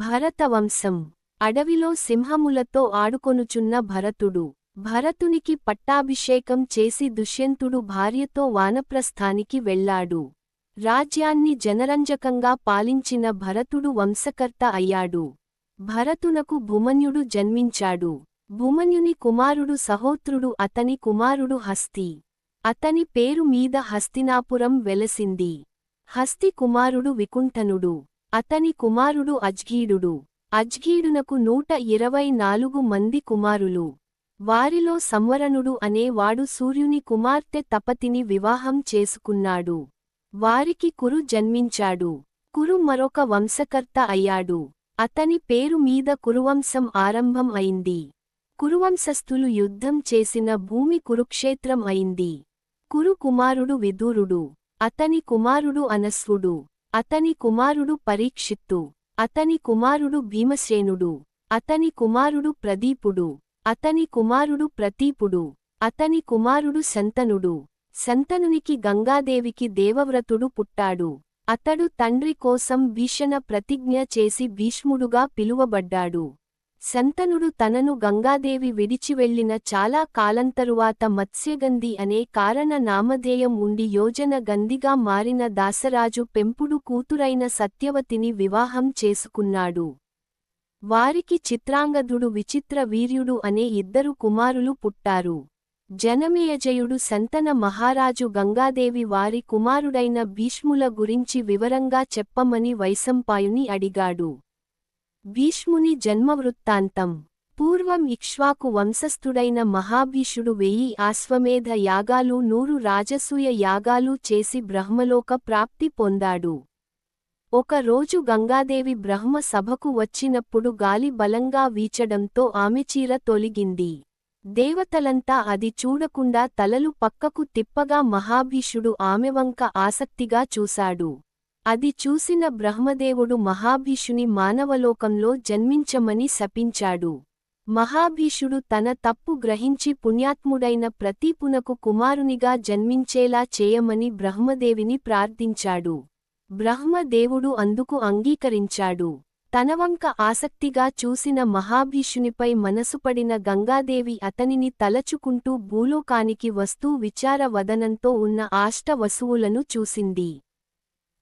భరతవంశం. అడవిలో సింహములతో ఆడుకొనుచున్న భరతుడు. భరతునికి పట్టాభిషేకం చేసి దుష్యంతుడు భార్యతో వానప్రస్థానికి వెళ్ళాడు. రాజ్యాన్ని జనరంజకంగా పాలించిన భరతుడు వంశకర్త అయ్యాడు. భరతునకు భుమన్యుడు జన్మించాడు. భుమన్యుని కుమారుడు సహోత్రుడు అతని కుమారుడు హస్తి. అతని పేరు మీద హస్తినాపురం వెలసింది. హస్తి కుమారుడు వికుంఠనుడు. అతని కుమారుడు అజ్గీడు అజ్గీడునకు నూట ఇరవై నాలుగు మంది కుమారులు. వారిలో సంవరణుడు అనేవాడు సూర్యుని కుమార్తె తపతిని వివాహం చేసుకున్నాడు. వారికి కురు జన్మించాడు. కురు మరొక వంశకర్త అయ్యాడు. అతని పేరు మీద కురువంశం ఆరంభం అయింది. కురువంశస్థులు యుద్ధం చేసిన భూమి కురుక్షేత్రం అయింది. కురు కుమారుడు విదూరుడు. అతని కుమారుడు అనస్వుడు అతని కుమారుడు పరీక్షిత్తు. అతని కుమారుడు భీమసేనుడు. అతని కుమారుడు ప్రదీపుడు. అతని కుమారుడు ప్రతీపుడు. అతని కుమారుడు శంతనుడు. శంతనునికి గంగాదేవికి దేవవ్రతుడు పుట్టాడు. అతడు తండ్రి కోసం భీషణ ప్రతిజ్ఞ చేసి భీష్ముడుగా పిలువబడ్డాడు. శంతనుడు తనను గంగాదేవి విడిచివెళ్ళిన చాలా కాలంతరువాత మత్స్యగంధి అనే కారణ నామధేయం ఉండి యోజన గంధిగా మారిన దాసరాజు పెంపుడు కూతురైన సత్యవతిని వివాహం చేసుకున్నాడు. వారికి చిత్రాంగదుడు విచిత్ర వీర్యుడు అనే ఇద్దరు కుమారులు పుట్టారు. జనమేయజయుడు సంతన మహారాజు గంగాదేవి వారి కుమారుడైన భీష్ముల గురించి వివరంగా చెప్పమని వైసంపాయుని అడిగాడు. భీష్ముని జన్మవృత్తాంతం. పూర్వం ఇక్ష్వాకు వంశస్థుడైన మహాభీషుడు వెయ్యి ఆశ్వమేధ యాగాలు నూరు రాజసూయ యాగాలు చేసి బ్రహ్మలోక ప్రాప్తి పొందాడు. ఒక రోజు గంగాదేవి బ్రహ్మ సభకు వచ్చినప్పుడు గాలి బలంగా వీచడంతో ఆమె చీర తొలిగింది. దేవతలంతా అది చూడకుండా తలలు పక్కకు తిప్పగా మహాభీషుడు ఆమెవంక ఆసక్తిగా చూశాడు. అది చూసిన బ్రహ్మదేవుడు మహాభీషుని మానవలోకంలో జన్మించమని శపించాడు. మహాభీషుడు తన తప్పు గ్రహించి పుణ్యాత్ముడైన ప్రతీపునకు కుమారునిగా జన్మించేలా చేయమని బ్రహ్మదేవిని ప్రార్థించాడు. బ్రహ్మదేవుడు అందుకు అంగీకరించాడు. తనవంక ఆసక్తిగా చూసిన మహాభీషునిపై మనసుపడిన గంగాదేవి అతనిని తలచుకుంటూ భూలోకానికి వస్తూ విచార వదనంతో ఉన్న ఆష్ట వసువులను చూసింది.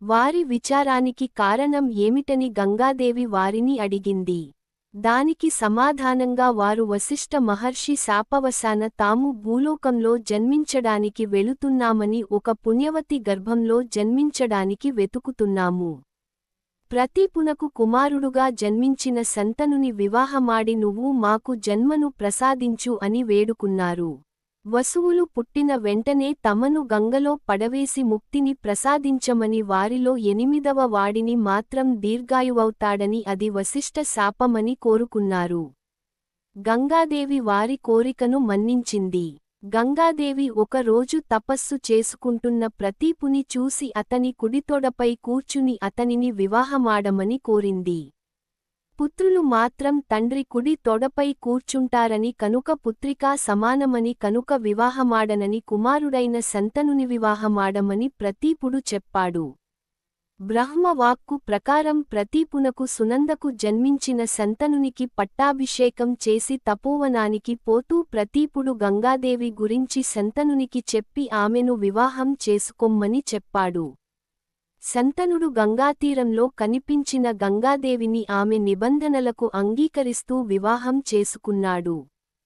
వారి విచారానికి కారణం ఏమిటని గంగాదేవి వారిని అడిగింది. దానికి సమాధానంగా వారు వశిష్ఠ మహర్షి శాపవశాన తాము భూలోకంలో జన్మించడానికి వెళుతున్నామని ఒక పుణ్యవతి గర్భంలో జన్మించడానికి వెతుకుతున్నాము. ప్రతీపునకు కుమారుడుగా జన్మించిన సంతనుని వివాహమాడి నువ్వు మాకు జన్మను ప్రసాదించు అని వేడుకున్నారు. వసువులు పుట్టిన వెంటనే తమను గంగలో పడవేసి ముక్తిని ప్రసాదించమని వారిలో ఎనిమిదవ వాడిని మాత్రం దీర్ఘాయువవుతాడని అది వశిష్ఠ శాపమని కోరుకున్నారు. గంగాదేవి వారి కోరికను మన్నించింది. గంగాదేవి ఒకరోజు తపస్సు చేసుకుంటున్న ప్రతీపుని చూసి అతని కుడితొడపై కూర్చుని అతనిని వివాహమాడమని కోరింది. పుత్రులు మాత్రం తండ్రి కుడి తొడపై కూర్చుంటారని కనుక పుత్రికా సమానమని కనుక వివాహమాడనని కుమారుడైన సంతనుని వివాహమాడమని ప్రతీపుడు చెప్పాడు. బ్రహ్మవాక్కు ప్రకారం ప్రతీపునకు సునందకు జన్మించిన సంతనునికి పట్టాభిషేకం చేసి తపోవనానికి పోతూ ప్రతీపుడు గంగాదేవి గురించి సంతనునికి చెప్పి ఆమెను వివాహం చేసుకోమ్మని చెప్పాడు. శంతనుడు గంగాతీరంలో కనిపించిన గంగాదేవిని ఆమె నిబంధనలకు అంగీకరిస్తూ వివాహం చేసుకున్నాడు.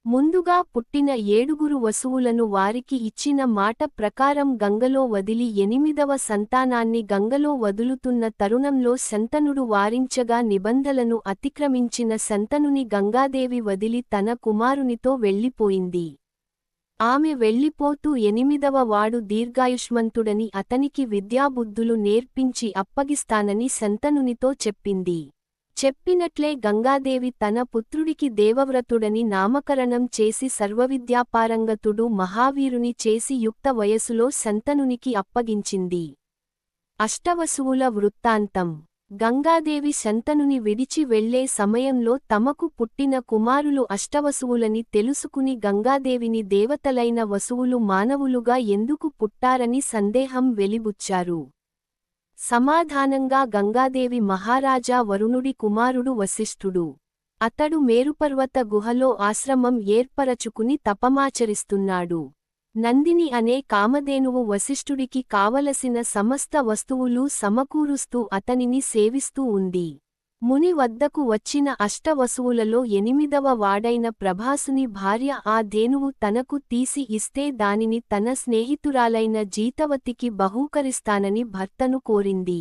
ముందుగా పుట్టిన ఏడుగురు వసువులను వారికి ఇచ్చిన మాట ప్రకారం గంగలో వదిలి ఎనిమిదవ సంతానాన్ని గంగలో వదులుతున్న తరుణంలో శంతనుడు వారించగా నిబంధనలను అతిక్రమించిన శంతనుని గంగాదేవి వదిలి తన కుమారునితో వెళ్ళిపోయింది. ఆమె వెళ్ళిపోతూ ఎనిమిదవ వాడు దీర్ఘాయుష్మంతుడని అతనికి విద్యాబుద్ధులు నేర్పించి అప్పగిస్తానని శంతనునితో చెప్పింది. చెప్పినట్లే గంగాదేవి తన పుత్రుడికి దేవవ్రతుడని నామకరణం చేసి సర్వవిద్యాపారంగతుడు మహావీరుని చేసి యుక్త వయసులో శంతనునికి అప్పగించింది. అష్టవసువుల వృత్తాంతం. గంగాదేవి శంతనుని విడిచి వెళ్ళే సమయంలో తమకు పుట్టిన కుమారులు అష్టవసువులని తెలుసుకుని గంగాదేవిని దేవతలైన వసువులు మానవులుగా ఎందుకు పుట్టారని సందేహం వెలిబుచ్చారు. సమాధానంగా గంగాదేవి మహారాజా వరుణుడి కుమారుడు వశిష్ఠుడు. అతడు మేరుపర్వత గుహలో ఆశ్రమం ఏర్పరచుకుని తపమాచరిస్తున్నాడు. నందిని అనే కామధేనువు వశిష్ఠుడికి కావలసిన సమస్త వస్తువులు సమకూరుస్తూ అతనిని సేవిస్తూ ఉంది ముని వద్దకు వచ్చిన అష్టవసువులలో ఎనిమిదవ వాడైన ప్రభాసుని భార్య ఆ ధేనువు తనకు తీసి ఇస్తే దానిని తన స్నేహితురాలైన జీతవతికి బహూకరిస్తానని భర్తను కోరింది.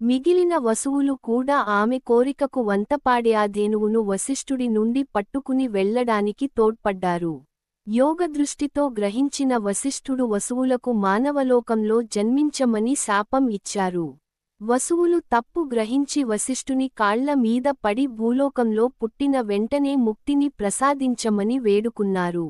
మిగిలిన వసువులు కూడా ఆమె కోరికకు వంతపాడే ఆ ధేనువును వశిష్ఠుడి నుండి పట్టుకుని వెళ్ళడానికి తోడ్పడ్డారు. యోగదృష్టితో గ్రహించిన వశిష్ఠుడు వసువులకు మానవలోకంలో జన్మించమని శాపం ఇచ్చారు. వసువులు తప్పు గ్రహించి వశిష్ఠుని కాళ్ళ మీద పడి భూలోకంలో పుట్టిన వెంటనే ముక్తిని ప్రసాదించమని వేడుకున్నారు.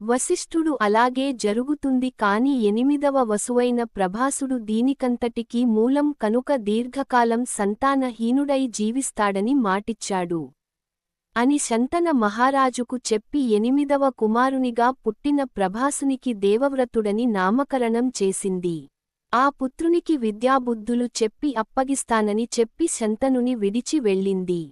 వశిష్ఠుడు అలాగే జరుగుతుంది కాని ఎనిమిదవ వసువైన ప్రభాసుడు దీనికంతటికీ మూలం కనుక దీర్ఘకాలం సంతానహీనుడై జీవిస్తాడని మాటిచ్చాడు. అని శంతన మహారాజుకు చెప్పి ఎనిమిదవ కుమారునిగా పుట్టిన ప్రభాసునికి దేవవ్రతుడని నామకరణం చేసింది. ఆ పుత్రునికి విద్యాబుద్ధులు చెప్పి అప్పగిస్తానని చెప్పి శంతనుని విడిచి వెళ్ళింది.